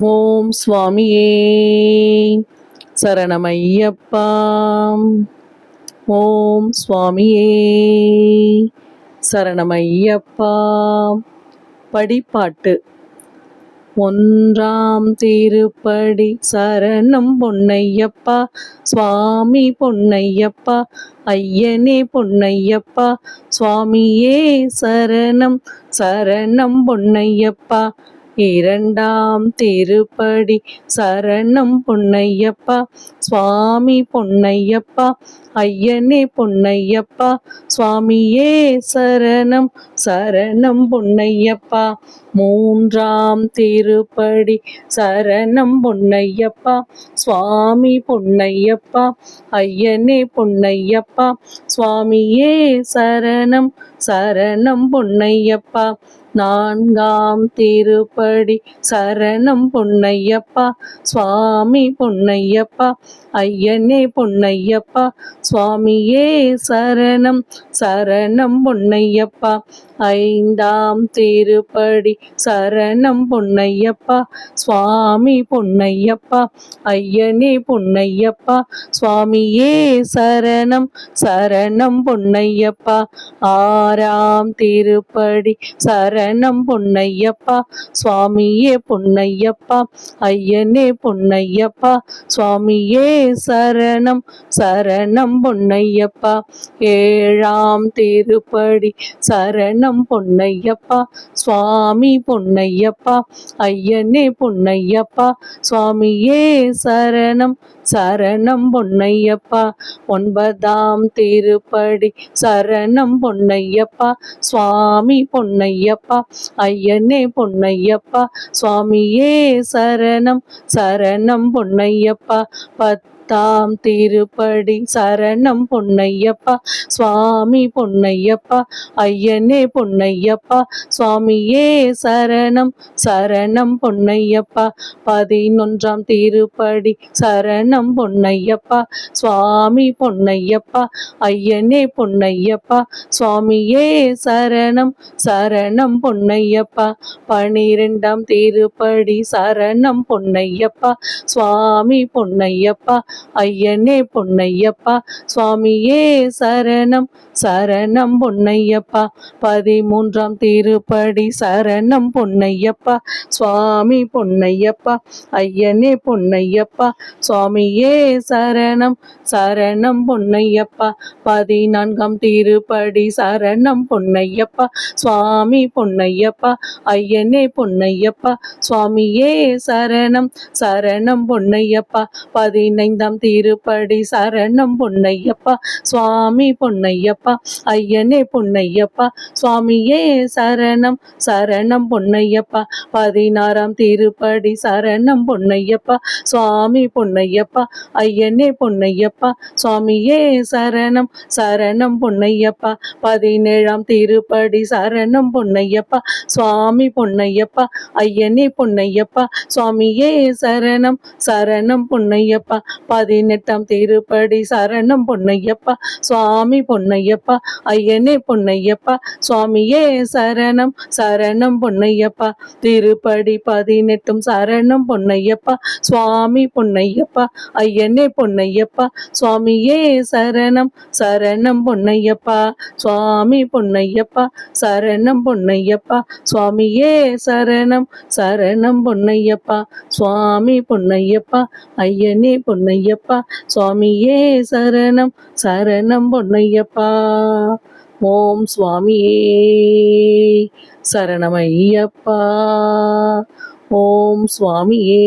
ஓம் சுவாமியே. சரணமையப்பா. ஓம் சுவாமியே. சரணமையப்பா. படிப்பாட்டு. ஒன்றாம் திருப்படி சரணம் பொன்னையப்பா. சுவாமி பொன்னையப்பா. ஐயனே பொன்னையப்பா. சுவாமியே சரணம் சரணம் பொன்னையப்பா. இரண்டாம் திருப்படி சரணம் பொன்னையப்பா சுவாமி பொன்னையப்பா ஐயனே பொன்னையப்பா சுவாமியே சரணம் சரணம் பொன்னையப்பா. மூன்றாம் திருப்படி சரணம் பொன்னையப்பா சுவாமி பொன்னையப்பா ஐயனே பொன்னையப்பா சுவாமியே சரணம் சரணம் பொன்னையப்பா. நான்காம் திருப்படி. சரணம் பொன்னையப்பா சுவாமி பொன்னையப்பா ஐயனே பொன்னையப்பா சுவாமியே சரணம் சரணம் பொன்னையப்பா. ஐந்தாம் திருப்படி சரணம் பொன்னையப்பா சுவாமி பொன்னையப்பா ஐயனே பொன்னையப்பா சுவாமியே சரணம் சரணம் பொன்னையப்பா ஆறாம் திருப்படி சரணம் பொன்னையப்பா சுவாமியே பொன்னையப்பா ஐயனே பொன்னையப்பா சுவாமியே சரணம் சரணம் பொன்னையப்பா ஏழாம் திருப்படி சரணம் பொன்னையப்பா சுவாமி பொன்னையப்பா ஐயனே பொன்னையப்பா சுவாமியே சரணம் சரணம் பொன்னையப்பா ஒன்பதாம் திருப்படி சரணம் பொன்னையப்பா சுவாமி பொன்னையப்பா ஐயனே பொன்னையப்பா சுவாமியே சரணம் சரணம் பொன்னையப்பா பத்து தாம் திருப்படி சரணம் பொன்னையப்பா சுவாமி பொன்னையப்பா ஐயனே பொன்னையப்பா சுவாமியே சரணம் சரணம் பொன்னையப்பா பதினொன்றாம் திருப்படி சரணம் பொன்னையப்பா சுவாமி பொன்னையப்பா ஐயனே பொன்னையப்பா சுவாமியே சரணம் சரணம் பொன்னையப்பா பனிரெண்டாம் திருப்படி சரணம் பொன்னையப்பா சுவாமி பொன்னையப்பா ஐயனே பொன்னையப்பா சுவாமியே சரணம் சரணம் பொன்னையப்பா. பதிமூன்றாம் திருப்படி சரணம் பொன்னையப்பா சுவாமி பொன்னையப்பா ஐயனே பொன்னையப்பா. சுவாமியே சரணம் சரணம் பொன்னையப்பா. பதினான்காம் திருப்படி சரணம் பொன்னையப்பா சுவாமி பொன்னையப்பா ஐயனே பொன்னையப்பா. சுவாமியே சரணம் சரணம் பொன்னையப்பா. பதினைந்தாம் திருப்படி சரணம் பொன்னையப்பா சுவாமி பொன்னையப்பா ஐயனே பொன்னையப்பா சுவாமியே சரணம் சரணம் பொன்னையப்பா பதினாறாம் திருப்படி சரணம் பொன்னையப்பா சுவாமி பொன்னையப்பா ஐயனே பொன்னையப்பா சுவாமியே சரணம் சரணம் பொன்னையப்பா பதினேழாம் திருப்படி சரணம் பொன்னையப்பா சுவாமி பொன்னையப்பா ஐயனே பொன்னையப்பா சுவாமியே சரணம் சரணம் பொன்னையப்பா பதினெட்டாம் திருப்படி சரணம் பொன்னையப்பா சுவாமி பொன்னையப்பா ஐயனே பொன்னையப்பா சுவாமியே சரணம் சரணம் பொன்னையப்பா திருப்படி பதினெட்டும் சரணம் பொன்னையப்பா சுவாமி பொன்னையப்பா ஐயனே பொன்னையப்பா சுவாமியே சரணம் சரணம் பொன்னையப்பா சுவாமி பொன்னையப்பா சரணம் பொன்னையப்பா சுவாமியே சரணம் சரணம் பொன்னையப்பா சுவாமி பொன்னையப்பா ஐயனே பொன்னையப்பா சுவாமியே சரணம் சரணம் பொன்னையப்பா. ஓம் சுவாமியே சரணமையப்பா. ஓம் சுவாமியே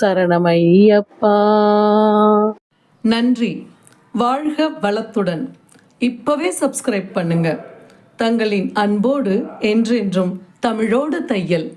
சரணமையப்பா. நன்றி. வாழ்க வளத்துடன். இப்பவே சப்ஸ்கிரைப் பண்ணுங்க. தங்களின் அன்போடு என்றென்றும் தமிழோடு தையல்.